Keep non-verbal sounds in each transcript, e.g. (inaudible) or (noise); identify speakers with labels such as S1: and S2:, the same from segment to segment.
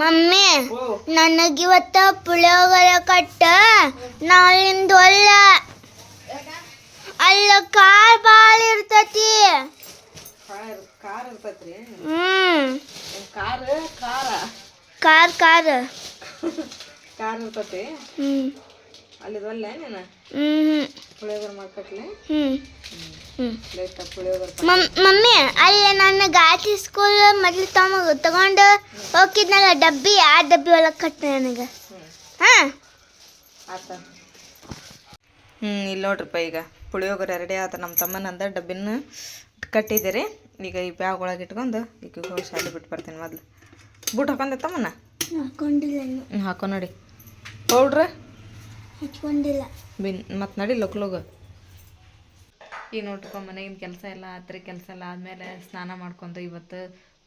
S1: Mummy
S2: ಓ.
S1: ನನಗಿವತ್ತ ಪುಳಿಯೋಗರೆ ಕಟ್ಟ. ನಾಳಿಂದ ಒಲ್ಲ ಅಲ್ಲ car ಭಾಳ ಇರ್ತತಿ.
S2: ಕಾರ್ ಕಾರ್ ಇರ್ತೈತ್ರಿ?
S1: ಹ್ಮ್.
S2: Car car
S1: car car
S2: car ಇರ್ತೈತಿ?
S1: ಹ್ಮ್.
S2: ಅಲ್ಲಿದಲ್ಲ ನೀನು?
S1: ಹ್ಮ್
S2: ಪುಳಿಯೋಗರೆ ಮಾಡ್ಕಟ್ಲಿ
S1: ಹ್ಮ್. ಮಮ್ಮಿ ಅಲ್ಲಿ ನನ್ನ ಗಾಯತ್ರಿ ಸ್ಕೂಲ್ ಮೊದಲು ತಮ್ಮ ತಗೊಂಡು ಹೋಗಿದ್ನಲ್ಲ ಡಬ್ಬಿ ಆ ಡಬ್ಬಿ ಒಳಗೆ ಕಟ್ಟ ನನಗೆ. ಹಾಂ.
S2: ಹ್ಞೂ ಇಲ್ಲಿ ನೋಡ್ರಿಪ್ಪ ಈಗ. ಪುಳಿಯೋಗರೆ ರೆಡಿ ಆತ ನಮ್ಮ ತಮ್ಮನಂದ ಡಬ್ಬಿನ ಕಟ್ಟಿದ್ದೀರಿ. ಈಗ ಈ ಬ್ಯಾಗ್ ಒಳಗೆ ಇಟ್ಕೊಂಡು ಈಗ ಹೋಗಿ ಶಾಲೆ ಬಿಟ್ಟು ಬರ್ತೀನಿ ಮೊದಲು. ಬೂಟ್ ಹಾಕೊಂಡೆ ತಮ್ಮನ?
S1: ಹಾಕೊಂಡಿಲ್ಲ
S2: ಹಾಕೋ ನೋಡಿ. ಪೌಡ್ರ
S1: ಹಚ್ಕೊಂಡಿಲ್ಲ.
S2: ಬಿನ್ ಮತ್ತು ನಡಿ ಲೋಗ ಈಗ ನೋಡ್ರಪ್ಪ ಮನೆಗಿನ ಕೆಲಸ ಎಲ್ಲ ಆತ್ರಿ ಕೆಲಸ ಎಲ್ಲ ಆದಮೇಲೆ ಸ್ನಾನ ಮಾಡ್ಕೊಂಡು ಇವತ್ತು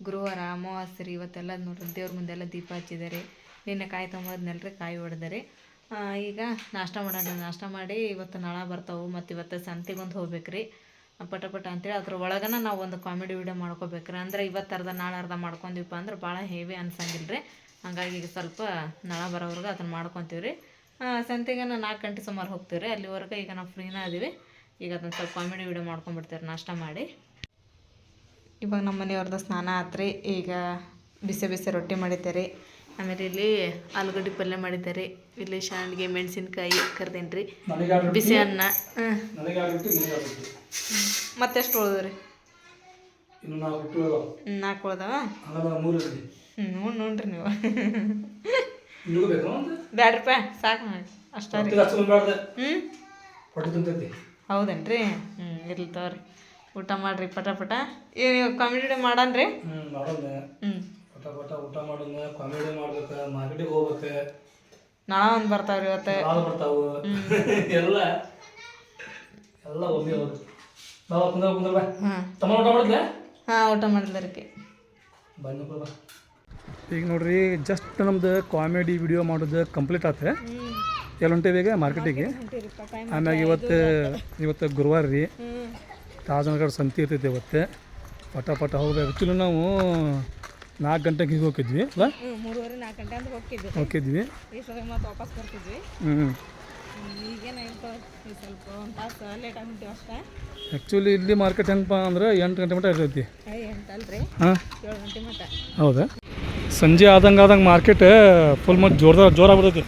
S2: ಗುರುವಾರ ಅಮಾವಾಸ್ಯೆ ರೀ ಇವತ್ತೆಲ್ಲ ನೋಡ್ರಿ ದೇವ್ರ ಮುಂದೆಲ್ಲ ದೀಪ ಹಚ್ಚಿದ್ದಾರೆ. ನಿನ್ನೆ ಕಾಯಿ ತೊಗೊಂಬದ್ನಲ್ರಿ ಕಾಯಿ ಹೊಡೆದರೆ ಈಗ ನಾಷ್ಟ ಮಾಡೋಣ, ನಾಷ್ಟ ಮಾಡಿ ಇವತ್ತು ನಳ ಬರ್ತಾವೆ ಮತ್ತು ಇವತ್ತು ಸಂತಿಗೊಂದು ಹೋಗ್ಬೇಕ್ರಿ. ಪಟ ಪಟ ಅಂತೇಳಿ ಅದ್ರ ಒಳಗನ ನಾವು ಒಂದು ಕಾಮಿಡಿ ವಿಡಿಯೋ ಮಾಡ್ಕೋಬೇಕ್ರಿ. ಅಂದ್ರೆ ಇವತ್ತು ಅರ್ಧ ನಾಳೆ ಅರ್ಧ ಅಂದ್ರೆ ಭಾಳ ಹೆವಿ ಅನ್ಸಂಗಿಲ್ಲ ರೀ ಹಂಗಾಗಿ ಈಗ ಸ್ವಲ್ಪ ನಳ ಬರೋವ್ರಿಗೆ ಅದನ್ನು ಮಾಡ್ಕೊತೀವಿ ರೀ ಸಂತೆಗೆ ನಾಲ್ಕು ಗಂಟೆ ಸುಮಾರು ಹೋಗ್ತೀವಿ ರೀ ಅಲ್ಲಿವರೆಗೆ ಈಗ ನಾವು ಫ್ರೀನ ಅದೀವಿ ಈಗ ಅದೊಂದು ಸ್ವಲ್ಪ ಕಾಮಿಡಿ ವಿಡಿಯೋ ಮಾಡ್ಕೊಂಡ್ಬಿಡ್ತೀವಿ ನಾಷ್ಟ ಮಾಡಿ. ಇವಾಗ ನಮ್ಮ ಮನೆಯವ್ರದ್ದು ಸ್ನಾನ ಆತ್ರಿ ಈಗ ಬಿಸಿ ಬಿಸಿ ರೊಟ್ಟಿ ಮಾಡಿದ್ದಾರೆ. ಆಮೇಲೆ ಇಲ್ಲಿ ಆಲೂಗಡ್ಡೆ ಪಲ್ಯ ಮಾಡಿದ್ದಾರೆ. ಇಲ್ಲಿ ಶಾಂಡ್ಗೆ ಮೆಣಸಿನ್ಕಾಯಿ ಕರ್ದೇನ್ರಿ. ರೀ ಬಿಸಿ ಅನ್ನ. ಮತ್ತೆಷ್ಟು ಉಳಿದ್ರಿ
S3: ಇನ್ನು ನಾವು ಬಿಟ್ಟು
S2: ನಾಲ್ಕು ಉಳ್ದವ?
S3: ಹಂಗಲ್ಲ ಮೂರು ಇರಲಿ.
S2: ಹ್ಞೂ ನೋಡ್ರಿ ನೀವು.
S3: ಇನ್ನೂ ಬೇಕು ಒಂದು?
S2: ಬ್ಯಾಡ್ರಿಪ್ಪ ಸಾಕು ಅಷ್ಟೇ ಹ್ಞೂ ಹೌದೇನ್ರಿ? ಹ್ಞೂ ಇರ್ಲಿ ತಗೋರಿ. ಊಟ ಮಾಡ್ರಿ ಪಟ ಪಟ. ಏನು ಕಾಮಿಡಿ ಮಾಡನ್ರಿ?
S3: ಹ್ಞೂ ಮಾಡೋಣ.
S2: ಹ್ಞೂ
S3: ಪಟ ಪಟ ಊಟ ಮಾಡೋಣ ಕಾಮಿಡಿ ಮಾಡ್ಬೇಕು ಮಾರ್ಕೆಟಿಗೆ ಹೋಗ್ಬೇಕು.
S2: ನಾಳೆ ಒಂದು ಬರ್ತಾವ್ರಿ ಇವತ್ತು.
S3: ಹಾಲು ಬರ್ತಾವು. ಎಲ್ಲ ಎಲ್ಲ ಒಂದೇ ಹೋಗಿ ಬಾ ಕುಂದ್ರ ಕುಂದ್ರ ಬಾ.
S2: ಹಾಂ.
S3: ತಮ್ಮ ಊಟ ಮಾಡಿದ್ಲೆ?
S2: ಹಾಂ ಊಟ ಮಾಡಿದ್ಲಕ್ಕೆ
S3: ಬನ್ನಿ ಬಾ. ಈಗ ನೋಡ್ರಿ ಜಸ್ಟ್ ನಮ್ದು ಕಾಮಿಡಿ ವಿಡಿಯೋ ಮಾಡೋದು ಕಂಪ್ಲೀಟ್ ಆತ. ಎಲ್ಲ ಹೊಂಟೇವಿ ಈಗ ಮಾರ್ಕೆಟಿಗೆ ಆಮ್ಯಾಗ ಇವತ್ತು ಇವತ್ತು ಗುರುವಾರ ರೀ. ತಾಜನಗರ ಸಂತಿ ಇರ್ತೈತಿ ಇವತ್ತು. ಪಟ ಪಟ ಹೋಗ್ಬೇಕು ಆ್ಯಕ್ಚುಲಿ ನಾವು ನಾಲ್ಕು ಗಂಟೆಗೆ ಹೀಗೆ ಹೋಗಿದ್ವಿ. ಅಲ್ಲ
S2: ಮೂರುವರೆ ನಾಲ್ಕು ಗಂಟೆ ಅಂತ
S3: ಹೋಗಿದ್ವಿ
S2: ಹೋಗಿದ್ವಿ ಮತ್ತೆ ವಾಪಸ್ ಬರ್ತಿದ್ವಿ.
S3: ಹ್ಞೂ
S2: ಈಗೇನಾಯ್ತು ಸ್ವಲ್ಪ ಒಂದು ತಾಸು ಲೇಟ್ ಆಗ್ಬಿಟ್ಟಿವಿ ಅಷ್ಟೇ.
S3: ಆ್ಯಕ್ಚುಲಿ ಇಲ್ಲಿ ಮಾರ್ಕೆಟ್ ಹೆಂಗಪ್ಪ ಅಂದ್ರೆ ಎಂಟು ಗಂಟೆ ಮಟ್ಟ ಇರ್ತೈತಿ. ಹಾಂ.
S2: ಏಳು ಗಂಟೆ ಮಟ್ಟ
S3: ಹೌದಾ? ಸಂಜೆ ಆದಂಗೆ ಆದಂಗೆ ಮಾರ್ಕೆಟ್ ಫುಲ್ ಮತ್ತು ಜೋರ್ದಾಗ ಜೋರಾಗ್ಬಿಡ್ತೈತಿ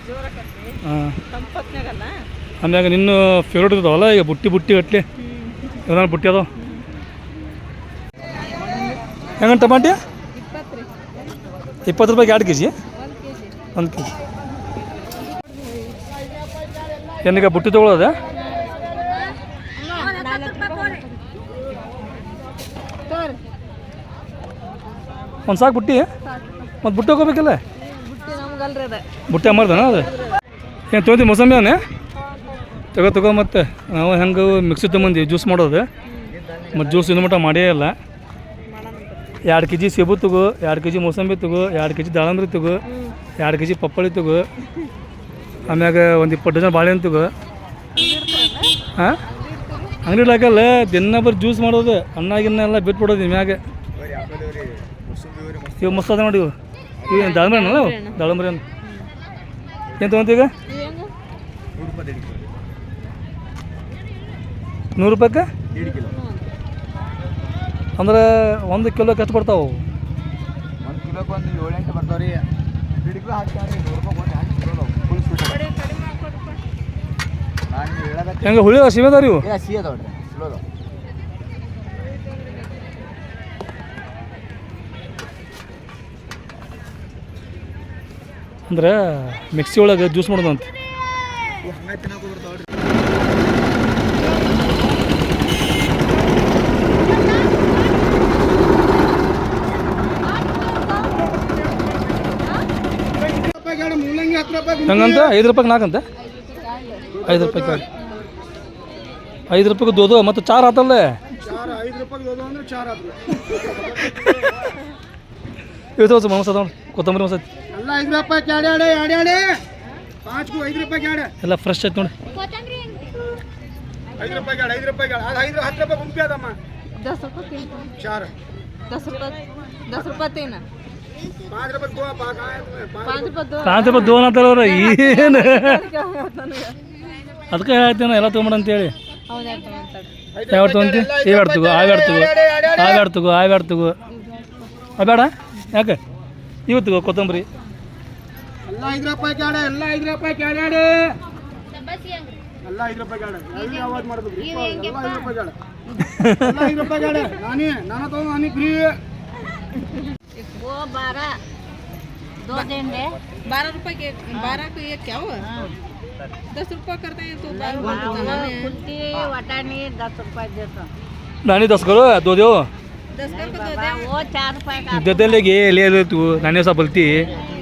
S3: ಹಾಂ ಆಮ್ಯಾಗ ನಿನ್ನ ಫೇವ್ರೇಟ್ ಇದಾವಲ್ಲ ಈಗ ಬುಟ್ಟಿ ಬುಟ್ಟಿ ಗಟ್ಲೆ. ಏನಾದ್ರು ಬುಟ್ಟಿ ಅದಾವ ಹೆಂಗಂತ ಟಮಾಟಿ?
S2: ಇಪ್ಪತ್ತು
S3: ರೂಪಾಯಿ ರೂಪಾಯಿಗೆ ಎರಡು ಕೆ ಜಿ
S2: ಒಂದು ಕೆ ಜಿ
S3: ಏನೀಗ ಬುಟ್ಟಿ ತೊಗೊಳೋದ? ಒಂದು ಸಾಕು ಬುಟ್ಟಿ? ಮತ್ತು ಬುಟ್ಟಿ ಹೋಗ್ಬೇಕಲ್ಲ
S2: ಬುಟ್ಟಿ
S3: ಬುಟ್ಟಿ ಅದು? ಏನು ತೊಗೊಂತೀವಿ ಮೊಸಂಬಿ ಅವನೇ? ತಗೋ ತಗೋ ಮತ್ತೆ. ನಾವು ಹೆಂಗೆ ಮಿಕ್ಸಿ ತೊಗೊಂಬಂದು ಜ್ಯೂಸ್ ಮಾಡೋದು. ಮತ್ತು ಜ್ಯೂಸ್ ಇನ್ನು ಮಟ್ಟ ಮಾಡೇ ಇಲ್ಲ. ಎರಡು ಕೆ ಜಿ ಸೇಬು ತಗೋ ಎರಡು ಕೆ ಜಿ ಮೋಸಂಬಿ ತಗೋ ಎರಡು ಕೆ ಜಿ ದಾಳಂಬ್ರಿ ತಗೋ ಎರಡು ಕೆ ಜಿ ಪಪ್ಪಳಿ ತಗೋ ಆಮ್ಯಾಗ ಒಂದು ಇಪ್ಪತ್ತು ಡಜನ್ ಬಾಳೆಹಣ್ಣು ತಗೋ. ಹಾಂ? ಅಂಗಡಿ ಹಾಕಲ್ಲ ದಿನ ಬರೀ ಜ್ಯೂಸ್ ಮಾಡೋದು ಅನ್ನ ಗಿನ್ನ ಎಲ್ಲ ಬಿಟ್ಬಿಡೋದು ಮ್ಯಾಗ. ಇವು ಮಸ್ತ್ ಅದ ನೋಡಿ ಇವು. ಇವು ಏನು ದಾಳಂಬ್ರಿ ಅಣ್ಣ? ದಾಳಂಬ್ರಿ ಅಣ್ಣ ಏನು ತೊಗೊಂತೀಗ? ನೂರು ರೂಪಾಯ್ಗೆ? ಅಂದ್ರೆ ಒಂದು ಕಿಲೋಕ್ಕೆ ಎಷ್ಟು ಬರ್ತಾವೆ ಅವು?
S4: ಒಂದು ಕಿಲೋಕ್ಕೆ ಒಂದು ಏಳೆಂಟು ಬರ್ತಾವೆ ರೀ. ಎರಡು ಕಿಲೋ ಹಾಕ್ತಾರೆ ನೂರು ರೂಪಾಯಿ ಒಂದು ಹ್ಯಾಂಗೆ ಕಿಲೋ ಫುಲ್ ಸ್ವೀಟ್ ನಾನು ಹೇಳಬೇಕು
S3: ಹೆಂಗೆ ಹುಳಿ ಅದಾವ ಇವು?
S4: ಅದಾವ ರೀ ಚಲೋ ಅದಾವ.
S3: ಅಂದ್ರೆ ಮಿಕ್ಸಿ ಒಳಗೆ ಜ್ಯೂಸ್ ಮಾಡೋದು ಅಂತ
S4: ಹಂಗೆ
S3: ಹೆಂಗಂತ? ಐದು ರೂಪಾಯಿಗೆ ನಾಲ್ಕಂತ ಐದು ರೂಪಾಯಿ ಐದು ರೂಪಾಯಿಗೆ ದೋದು? ಮತ್ತು ಚಾರ್ ಆತಲ್ಲೇ? ಇವತ್ತು ಮನಸ್ಸು ಅದಾವ ಕೊತ್ತಂಬರಿ ಮಸಾಲ
S4: ಎಲ್ಲ ಐದು ರೂಪಾಯಿ ಪಾಂಚ್ಗೂ ಐದು ರೂಪಾಯಿ ಎರಡು
S3: ಎಲ್ಲ ಫ್ರೆಶ್ ಐತೆ ನೋಡಿ.
S4: ಐದು ರೂಪಾಯಿ ಐದು ಅದು ಐದು ಹತ್ತು ಗುಂಪಿ ಅದಮ್ಮ
S3: ದೋನ್ ಏನು? ಅದಕ್ಕೆ ಹೇಳ್ತೀನಿ ಎಲ್ಲ ತೊಗೊಂಬಿಡ ಅಂತೇಳಿ. ಯಾವ ತೊಗೊಂತಿ ಇವೆರಡು ತಗೋ ಆವೆರಡು ತಗೋ ಆವೆರಡು ತಗೋ ಆವೆರಡು ತಗೋ ಆ ಬೇಡ. ಯಾಕೆ? ಇವತ್ತು ಕೊತ್ತಂಬರಿ.
S4: ಎಲ್ಲ ಐದು ರೂಪಾಯಿ ಕ್ಯಾಡ ಎಲ್ಲ ಐದು ರೂಪಾಯಿ ಕ್ಯಾಡ ಎಲ್ಲ ಐದು ರೂಪಾಯಿ ಕ್ಯಾಡ ಎಲ್ಲಿ ಆವಾಜ್ ಮಾಡ್ಬೇಕು ಎಲ್ಲ ಐದು ರೂಪಾಯಿ ಕ್ಯಾಡ ಎಲ್ಲ ಐದು ರೂಪಾಯಿ ಕ್ಯಾಡ ನಾನೇ ನಾನು ತಗೊಂಡು ನಾನೇ ಫ್ರೀ
S2: बारह रुपए के बारह को एक क्या हुआ दस रुपया करते हैं तो बारह
S5: वाटाणे दस रुपये देतो
S3: नानी दस करो दो दो
S2: दस कर को दो दे
S5: वो चार रुपये का
S3: देते ले गे ले ले तू नानी सा बोलती
S5: वो चार रुपये का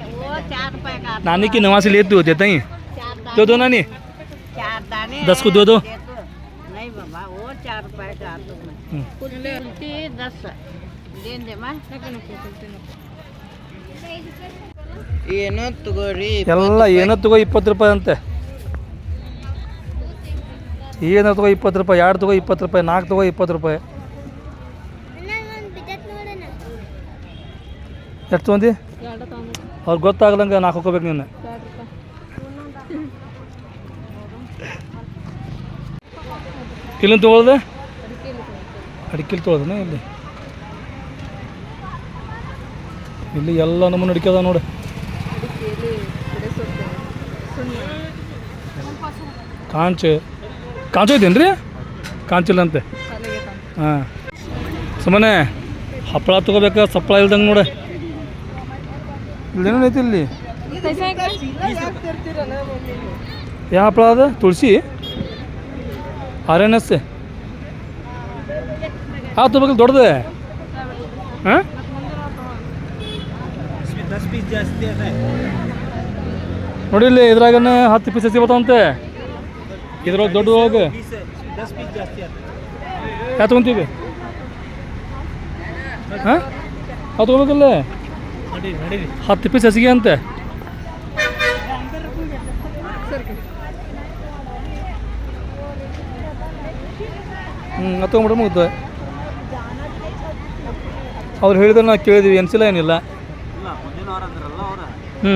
S3: नानी की नवा से ले तू देता ही
S5: चार दाने
S3: दो दो नानी
S5: चार दाने
S3: दस को दो दो
S5: देतो नहीं बाबा वो चार रुपये का आतो मैं
S3: हम्म.
S5: कुल्टी दस देन दे मा ಏನೋ ತಗೋರಿ
S3: ಎಲ್ಲ ಏನೋ ತಗೋ ಇಪ್ಪತ್ತು ರೂಪಾಯಿ ಅಂತೆ ಏನೋ ತಗೋ ಇಪ್ಪತ್ತು ರೂಪಾಯಿ ಎರಡು ತಗೋ ಇಪ್ಪತ್ತು ರೂಪಾಯಿ ನಾಲ್ಕು ತಗೋ ಇಪ್ಪತ್ತು ರೂಪಾಯಿ
S1: ನಾನು ಬಿದ್ದತ್ ನೋಡೋಣ
S3: ಎಷ್ಟು ತೊಗೊಂಡಿ ಅವ್ರಿಗೆ ಗೊತ್ತಾಗ್ದಂಗೆ ನಾಲ್ಕು ಹಾಕೋಬೇಕು ನೀನು ಇಲ್ಲಿಂದ ತೊಗೊಳ್ದೆ? ಅಡಿಕೆಲಿ ತೊಗೊಳ್ದನ ಇಲ್ಲಿ? ಇಲ್ಲಿ ಎಲ್ಲ ನಮ್ಮನ್ನು ಅಡಿಕೆ ಅದಾವ ನೋಡಿ. ಕಾಂಚ. ಕಾಂಚ ಐತೇನು ರೀ ಕಾಂಚಿಲ್ಲಂತೆ. ಹಾಂ. ಸುಮ್ಮನೆ ಹಪ್ಪಳ ತೊಗೋಬೇಕಾ? ಸಪ್ಪಳ ಇಲ್ದಂಗೆ ನೋಡ. ಇಲ್ಲೇನೋ ಐತಿ ಇಲ್ಲಿ? ಯಾವ ಹಪ್ಪಳ ಅದು? ತುಳಸಿ? ಆರ್ ಎನ್ ಎಸ್ ಆ ತೊಗೋಬೇಕಲ್ಲ ದೊಡ್ಡದೆ? ಹಾಂ? ನೋಡಿ ಇಲ್ಲಿ ಇದ್ರಾಗನ ಹತ್ತು ಪೀಸ್ ಸಿಗ್ತಾವಂತೆ ಇದ್ರೊಳಗೆ ದೊಡ್ಡ ಹೋಗಿ. ಯಾವ ತೊಗೊಂತೀವಿ? ಹಾಂ? ಅದು ತೊಗೋಬೇಕಲ್ಲ? ಹತ್ತು ಪೀಸ್ ಹಸಿಗೆ ಅಂತೆ. ಹ್ಞೂ ತೊಗೊಂಬಿಟ್ರೆ ಮುಗ್ದು ಅವ್ರು ಹೇಳಿದ್ರೆ ನಾವು ಕೇಳಿದ್ವಿ ಎನ್ಸಿಲ್ಲ ಏನಿಲ್ಲ. ಹ್ಞೂ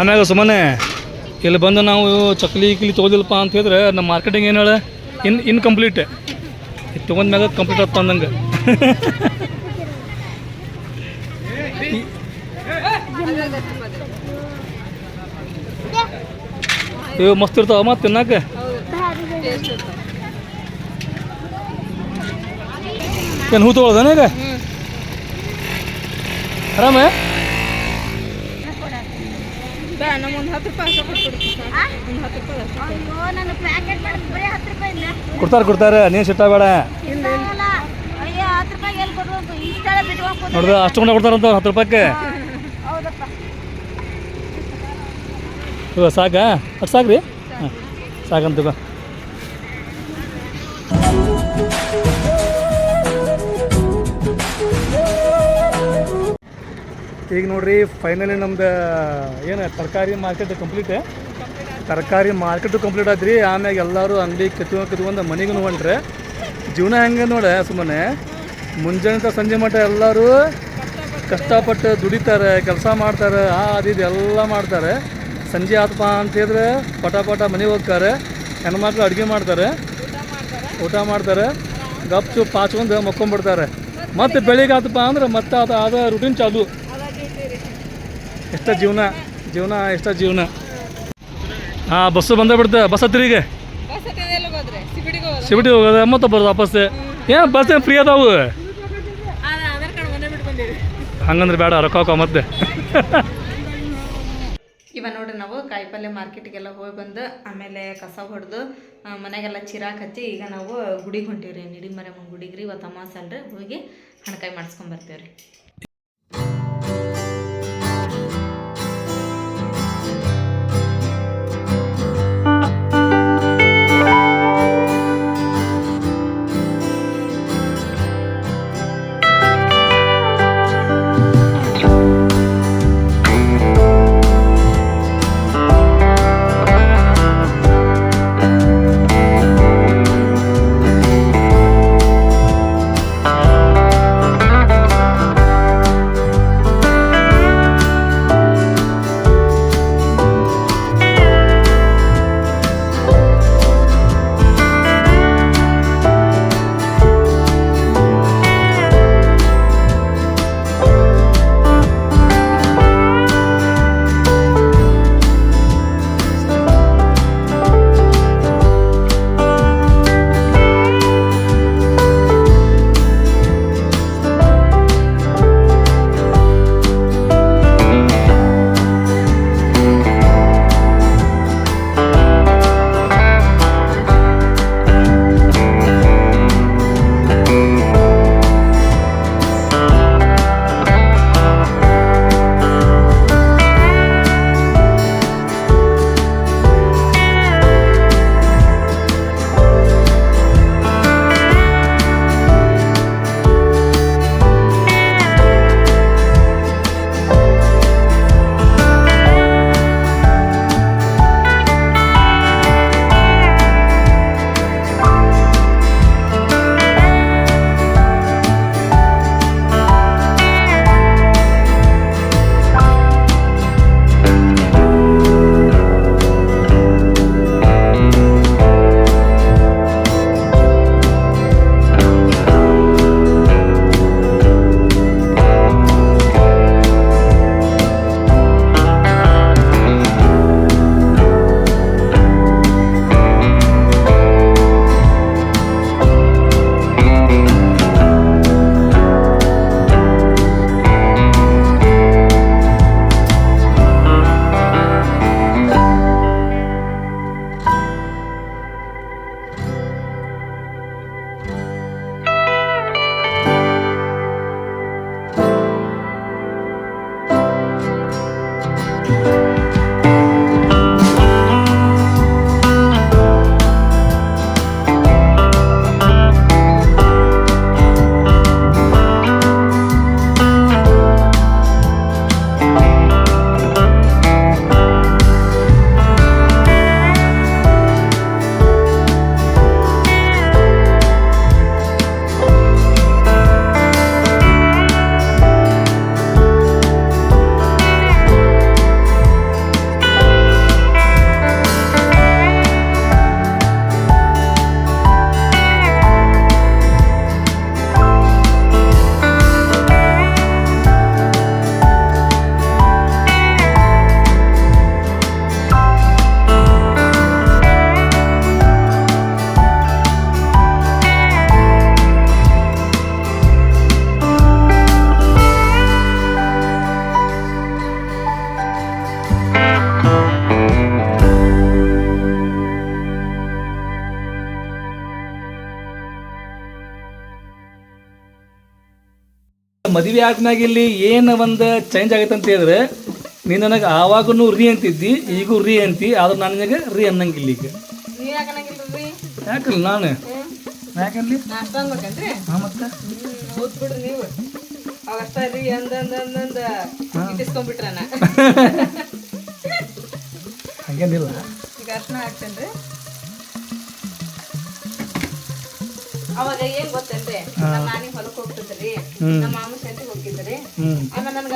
S3: ಆಮ್ಯಾಗ ಸುಮ್ಮನೆ ಇಲ್ಲಿ ಬಂದು ನಾವು ಚಕ್ಲಿ ಇಕ್ಲಿ ತೊಗೊದಿಲ್ಲಪ್ಪ ಅಂತ ಹೇಳಿದ್ರೆ ನಮ್ಮ ಮಾರ್ಕೆಟಿಂಗ್ ಏನು ಹೇಳ? ಇನ್ ಇನ್ಕಂಪ್ಲೀಟ್ ಇದು ತೊಗೊಂಡ್ಮ್ಯಾಗ ಕಂಪ್ಲೀಟ್ ಆಗ್ತ ಅಂದಂಗೆ ಇವು ಮಸ್ತ್ ಇರ್ತಾವ ಮತ್ತೆ ತಿನ್ನಕ್ಕೆ ಏನು ಹೂ ತೊಗೊಳ್ದಾನ ಈಗ? ಆರಾಮ? ಕೊಡ್ತಾರ ಕೊಡ್ತಾರ ನೀನ್ ರೂಪಾಯಿ ಸಿಟ್ಟ ಬೇಡ ನೋಡಿದ್ರೆ ಅಷ್ಟು ಕೊಂಡ ಕೊಡ್ತಾರಂತ ಹತ್ತು ರೂಪಾಯಿಗೆ ಇವಾಗ ಸಾಕಾ ಅಷ್ಟು ರೀ ಹಾಂ ಸಾಕಂತ ಈಗ ನೋಡ್ರಿ ಫೈನಲಿ ನಮ್ದು, ಏನು, ತರಕಾರಿ ಮಾರ್ಕೆಟ್ ಕಂಪ್ಲೀಟ್ ತರಕಾರಿ ಮಾರ್ಕೆಟು ಕಂಪ್ಲೀಟ್ ಆದ್ರಿ, ಆಮ್ಯಾಗ ಎಲ್ಲರೂ ಅಂಗಡಿ ಕಿತ್ಕೊಂಡು ಕಿತ್ಕೊಂಡು ಮನೆಗೂ ಹೊಂಟ್ರೆ ಜೀವನ ಹೆಂಗೆ ನೋಡ, ಸುಮ್ಮನೆ. ಮುಂಜಾನೆ ಸಂಜೆ ಮಟ್ಟ ಎಲ್ಲರೂ ಕಷ್ಟಪಟ್ಟು ದುಡಿತಾರೆ, ಕೆಲಸ ಮಾಡ್ತಾರೆ, ಆ, ಅದು, ಇದು ಎಲ್ಲ ಮಾಡ್ತಾರೆ. ಸಂಜೆ ಆತಪ್ಪ ಅಂತ ಹೇಳಿದ್ರೆ ಪಟ ಪಟ ಮನೆಗೆ ಹೋಗ್ತಾರೆ. ಹೆಣ್ಮಕ್ಳು ಅಡುಗೆ ಮಾಡ್ತಾರೆ. ಊಟ ಮಾಡ್ತಾರೆ. ಗಪ್ ಚುಪ್ ಪಾಚ್ಕೊಂಡು ಮಕ್ಕೊಂಡ್ಬಿಡ್ತಾರೆ. ಮತ್ತೆ ಬೆಳಿಗ್ಗೆ ಆತಪ್ಪ ಅಂದ್ರೆ ಮತ್ತೆ ಅದು ಅದ ರುಟೀನ್ ಚಾಲು. ಎಷ್ಟ ಜೀವನ? ಜೀವನ ಎಷ್ಟ ಜೀವನ? ಹಾಂ ಬಸ್ಸು ಬಂದೇ ಬಿಡುತ್ತೆ. ಬಸ್
S2: ಹತ್ತಿರಿಗೆ? ಸಿಬಿಡಿಗೆ
S3: ಹೋಗೋದು. ಮತ್ತೆ ಬರೋದು ವಾಪಸ್. ಏನು ಬಸ್ ಏನು ಫ್ರೀ ಅದಾವು? ಹಂಗಂದ್ರೆ ಬೇಡ ರೊಕ್ಕ ಹಾಕೋ ಮತ್ತೆ.
S2: ನಾವು ಕಾಯಿಪಲ್ಯ ಮಾರ್ಕೆಟಿಗೆಲ್ಲ ಹೋಗಿ ಬಂದು ಆಮೇಲೆ ಕಸ ಹೊಡೆದು ಮನೆಗೆಲ್ಲ ಚಿರಾಕ್ ಹಚ್ಚಿ ಈಗ ನಾವು ಗುಡಿಗೆ ಹೊಂಟೀವ್ರಿ ನಿಡಿ ಮರೆ ಗುಡಿಗೆ ರೀ ಇವತ್ತು ಅಮಾಸಲ್ರಿ ಹೋಗಿ ಹಣಕಾಯಿ ಮಾಡಿಸ್ಕೊಂಡ್ ಬರ್ತೇವ್ರಿ
S3: ಮದುವೆ ಆದ್ಮ್ಯಾಗ ಇಲ್ಲಿ ಏನು ಒಂದು ಚೇಂಜ್ ಆಗೈತೆ ಅಂತ ಹೇಳಿದ್ರೆ ನೀನು ನನಗೆ ಆವಾಗೂ ರೀ ಅಂತಿದ್ದಿ ಈಗೂ ರೀ ಅಂತಿ ಆದ್ರೆ ನಾನು ನಿನಗೆ ರೀ ಅನ್ನಂಗಿಲ್ಲ ಈಗ. ಯಾಕಲ್ಲ ನಾನು? ಯಾಕಲ್ಲಿ? ಹಾಂ ಮತ್ತೆ? ಹಂಗೇನಿಲ್ಲ.
S2: ಅವಾಗ ಏನ್ ಗೊತ್ತೇನ್ರಿ? ನಮ್ಮ ನಾನಿ ಹೊಲಕ್ ಹೋಗ್ತಿದ್ರಿ. ನಮ್ಮ ಮಾಮ ಆಮೇಲೆ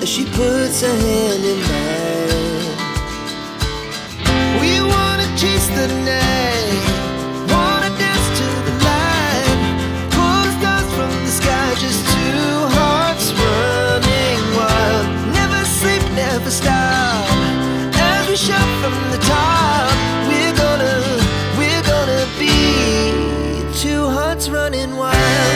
S6: as she puts her hand in mine. We wanna chase the night, wanna dance to the light, stars from the sky, just two hearts running wild. Never sleep, never stop. As we from the top, we're gonna, we're gonna be two hearts running wild.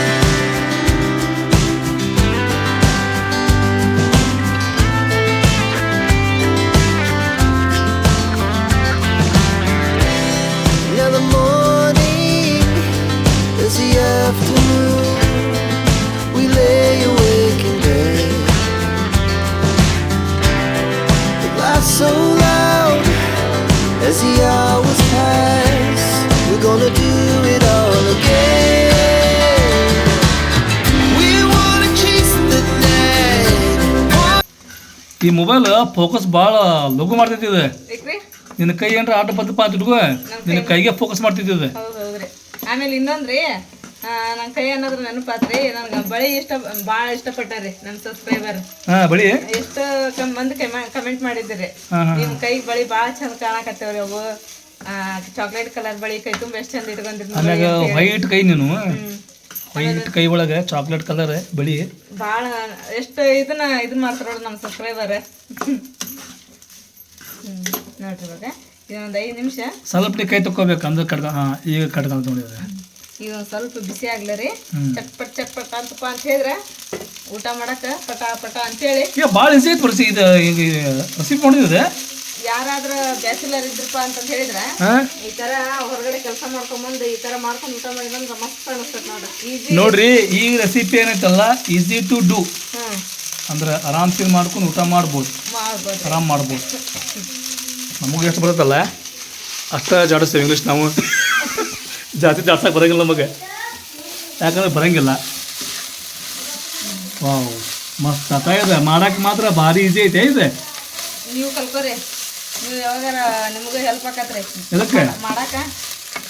S3: ಈ mobile focus ಭಾಳ ಲಘು ಮಾಡ್ತೈತಿ ಇದು. ನಿನ್ನ ಕೈ ಏನ್ರ ಆಟ ಪತ್ತ ಪಾತ್ ಇಟ್ಕೋ. ನಿನ್ನ ಕೈಗೆ ಫೋಕಸ್ ಮಾಡ್ತೈತಿ ಇದು.
S2: ಆಮೇಲೆ ಇನ್ನೊಂದ್ರಿ ನನ್ನ ಕೈ ಅನ್ನೋದ್ರ ನೆನಪಾತ್ರಿ. ನನ್ಗೆ ಬಳಿ ಇಷ್ಟ ಭಾಳ ಇಷ್ಟಪಟ್ಟಾರಿ ನನ್ನ ಸಬ್ಸ್ಕ್ರೈಬರ್
S3: ಬಳಿ?
S2: ಎಷ್ಟು ಮಂದಿ ಕಮೆಂಟ್ ಮಾಡಿದ್ರಿ
S3: ಹಾಂ ಹಾಂ
S2: ನಿಮ್ ಕೈ ಬಳಿ ಭಾಳ ಚಂದ ಕಾಣಕತ್ತೇವ್ರಿ ಅವು. ಚಾಕ್ಲೇಟ್ ಕಲರ್ ಬಳಿ ಕೈ ತುಂಬಾ ಎಷ್ಟು ಚಂದ ಇಟ್ಕೊಂಡಿದ್
S3: ವೈಟ್ ಕೈ ನೀನು. ವೈಟ್ ಕೈ ಒಳಗೆ ಚಾಕ್ಲೇಟ್ ಕಲರ್ ಬಿಳಿ.
S2: ಭಾಳ ಎಷ್ಟು ಇದನ್ನ ಇದನ್ನ ಮಾಡ್ತಾರ ನೋಡ್ರಿ ನಮ್ಮ ಸಬ್ಸ್ಕ್ರೈಬರ್ ಹ್ಮ್ ನೋಡ್ರಿ ಇವಾಗ. ಇದೊಂದು ಐದು ನಿಮಿಷ.
S3: ಸ್ವಲ್ಪ ಕೈ ತಕ್ಕೋಬೇಕು ಅಂದ್ರೆ ಕಡ್ಕ ಹಾಂ ಈಗ ಅಂತ ನೋಡಿದ್ರೆ
S2: ಒಂದು ಸ್ವಲ್ಪ ಬಿಸಿ ಆಗ್ಲರಿ ರೀ. ಚಟ್ಪಟ್ ಚಟ್ಪಟ್ ಅಂತಪ್ಪ ಅಂತ ಹೇಳಿದ್ರೆ ಊಟ ಮಾಡಕ್ಕೆ ಪಟ ಪಟ ಅಂತೇಳಿ.
S3: ಈಗ ಭಾಳ ಈಸಿ ಐತೆ ಬರ್ಸಿ ಇದು ಈಗ ರೆಸಿಪಿ ಮಾಡಿದ್ರೆ
S2: ಯಾರಾದ್ರೂ ಬ್ಯಾಚುಲರ್ ಇದ್ರಪ್ಪ ಅಂತ ಹೇಳಿದ್ರೆ
S3: ಹಾಂ?
S2: ಈ ತರ ಹೊರಗಡೆ ಕೆಲಸ ಮಾಡ್ಕೊಂಬಂದು ಈ ತರ ಮಾಡ್ಕೊಂಡು ಊಟ ಮಾಡಿದ್ರೆ ಮಸ್ತ್ ಅನಿಸ್ತದೆ ನೋಡ್ರಿ
S3: ನೋಡ್ರಿ ಈ ರೆಸಿಪಿ ಏನೈತಲ್ಲ ಈಸಿ ಟು ಡೂ ಅಂದ್ರೆ ಆರಾಮ್ಸಿ ಮಾಡ್ಕೊಂಡು ಊಟ ಮಾಡ್ಬೋದು. ಆರಾಮ್ ಮಾಡ್ಬೋದು. ನಮಗೆ ಎಷ್ಟು ಬರುತ್ತಲ್ಲ? ಅಷ್ಟ ಜಾಡಿಸ್ತೇವೆ ಇಂಗ್ಲೀಷ್ ನಾವು. ಜಾಸ್ತಿ ಜಾಡ್ಸಕ್ಕೆ ಬರಂಗಿಲ್ಲ ನಮಗೆ. ಯಾಕಂದ್ರೆ ಬರಂಗಿಲ್ಲ. ವಾವ್ ಮಸ್ತ್. ಇದೆ. ಮಾಡಕ್ಕೆ ಮಾತ್ರ ಭಾರಿ ಈಸಿ ಐತೆ ಇದೆ?
S2: ನೀವು ಕಲ್ಕೋರಿ. ನೀವು ಯಾವಾಗಾರ ನಿಮಗೂ ಹೆಲ್ಪ್ ಆಕತ್ರಿ?
S3: ಎದಕ್ಕೆ
S2: ಮಾಡಾಕ?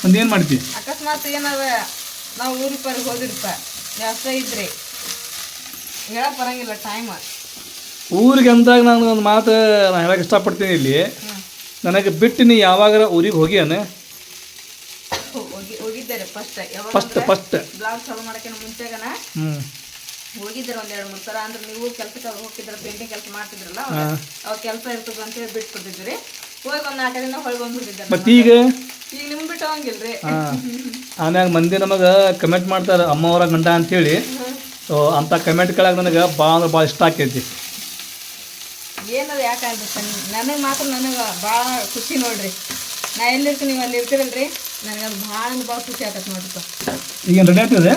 S3: ಒಂದೇನು ಮಾಡ್ತಿ?
S2: ಅಕಸ್ಮಾತ್ ಏನಾರ ನಾವು ಊರಿಗೆ ಪರಿಗೆ ಹೋದಿರಪ್ಪ. ವ್ಯವಸ್ಥೆ ಇದ್ರಿ. ಹೇಳಕ್ ಬರಂಗಿಲ್ಲ ಟೈಮ್
S3: ಊರಿಗೆ ಅಂದಾಗ ನಾನು ಒಂದು ಮಾತು ನಾನು ಹೇಳಕ್ಕೆ ಇಷ್ಟಪಡ್ತೀನಿ ಇಲ್ಲಿ. ನನಗೆ ಬಿಟ್ಟು ನೀ ಯಾವಾಗಾರ ಊರಿಗೆ ಹೋಗಿಯಾನೆ?
S2: ಹೋಗಿ ಹೋಗಿದ್ದಾರೆ ಫಸ್ಟ್
S3: ಫಸ್ಟ್ ಫಸ್ಟ್
S2: ಬ್ಲಾಗ್ ಚಾಲು ಮಾಡೋಕ್ಕಿಂತ ಮುಂಚೆಗನ?
S3: ಹ್ಞೂ
S2: ಹೋಗಿದ್ದೀರ ಒಂದೆರಡು ಮೂರು ಮೂರ್ ಸಲ. ಅಂದ್ರೆ ನೀವು ಕೆಲಸಕ್ಕೆ ಹೋಗಿದ್ರ ಪೇಂಟಿಂಗ್ ಕೆಲಸ ಮಾಡ್ತಿದ್ರಲ್ಲ
S3: ಅವ್ರ
S2: ಅವ್ ಕೆಲಸ ಇರ್ತದ ಅಂತ ಹೇಳಿ ಬಿಟ್ಬಿಟ್ಟಿದ್ರಿ ಹೋಗಿ ಒಂದ್ ನಾಲ್ಕು ದಿನ ಹೊಳ್ ಬಂದ್ಬಿಟ್ಟಿದ್ದಾರೆ
S3: ಮತ್ತು ಈಗ?
S2: ಈಗ ನಿಮ್ ಬಿಟ್ಟು ಹೋಗಂಗಿಲ್ರಿ
S3: ಹಾಂ. ಆಮ್ಯಾಗ ಮಂದಿ ನಮಗ ಕಮೆಂಟ್ ಮಾಡ್ತಾರೆ ಅಮ್ಮವರ ಗಂಡ ಅಂತೇಳಿ. ಸೊ ಅಂಥ ಕಮೆಂಟ್ ಕೆಳಗೆ ನನಗೆ ಭಾಳ ಅಂದ್ರೆ ಭಾಳ ಇಷ್ಟ ಆಕೈತಿ.
S2: ಏನದ ಯಾಕೆ ಅನ್ಸುತ್ತೆ ನನಗೆ ಮಾತ್ರ ನನಗೆ ಭಾಳ ಖುಷಿ ನೋಡ್ರಿ. ನಾ ಎಲ್ಲಿರ್ತೀನಿ ನೀವು ಅಲ್ಲಿ ಇರ್ತೀರಲ್ರಿ? ನನಗೆ ಅದು ಭಾಳ ಅಂದ್ರೆ ಭಾಳ ಖುಷಿ ಆಗತ್ತೆ ನೋಡ್ರಿ
S3: ಈಗ ರೆಡಿ ಆಗ್ತದೆ?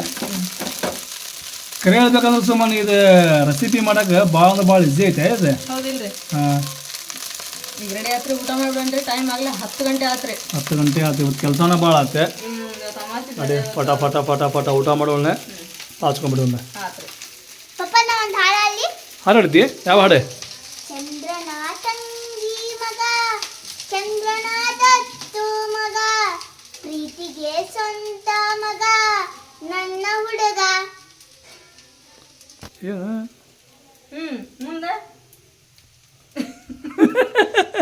S3: ಕರೆ ಹೇಳ್ಬೇಕಂದ್ರೆ ಸುಮ್ಮನೆ ಇದು ರೆಸಿಪಿ ಮಾಡಕ್ಕೆ ಭಾಳ ಅಂದ್ರೆ ಭಾಳ ಈಸಿ ಐತೆ ಇದು?
S2: ಹೌದಿಲ್ರಿ.
S3: ಹಾಂ.
S2: ಈಗ ರೆಡಿ ಆತ್ರಿ ಊಟ ಮಾಡ್ಬೇಡ್ರಿ ಟೈಮ್ ಆಗಲಿ ಹತ್ತು ಗಂಟೆ ಆತ್ರಿ.
S3: ಹತ್ತು ಗಂಟೆ ಆತು ಇವತ್ತು ಕೆಲಸನ ಭಾಳ ಆತೆ. ಅದೇ ಪಟ ಪಟ ಪಟ ಪಟ ಊಟ ಮಾಡೋಣ ಹಾಚ್ಕೊಂಡ್ಬಿಡೋಣ
S2: ಆತ್ರಿ.
S1: ಪಪ್ಪ ನಾ ಒಂದು ಹಾಡಲ್ಲಿ
S3: ಹಾಡು ಹಾಡ್ತಿ? ಯಾವ ಹಾಡೆ?
S1: ಚಂದ್ರನ ತಂಗಿ ಮಗ ಚಂದ್ರನ ದತ್ತು ಮಗ ಪ್ರೀತಿಗೆ ಸ್ವಂತ ಮಗ ನನ್ನ ಹುಡುಗ.
S2: 이거는 응, 뭔데? (laughs)